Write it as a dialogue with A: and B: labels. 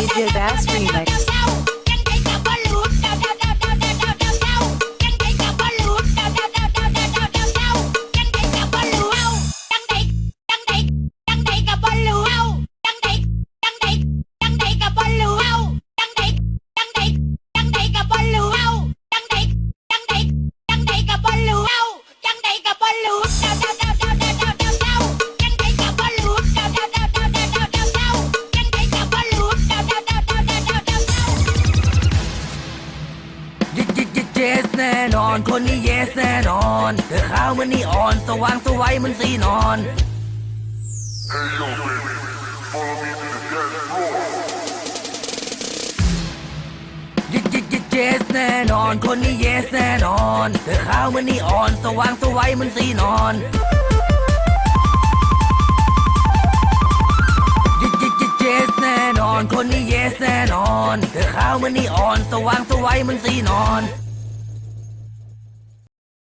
A: Dave Your Bass Remix.
B: ยิยิเจสแน่นอน คนนี้เยสแน่นอน เธอขาวเหมันนีออน สว่างสวัยเหมันสีนอนยิยิยิเจสแน่นอน คนนี้เยสแน่นอน เธอขาวเหมันนีออน สว่างสวัยเหมันสีนอนยิยิยิเจสแน่นอน คนนี้เยสแน่นอน เธอขาวเหมันนีออน สว่างสวัยเหมันสีนอน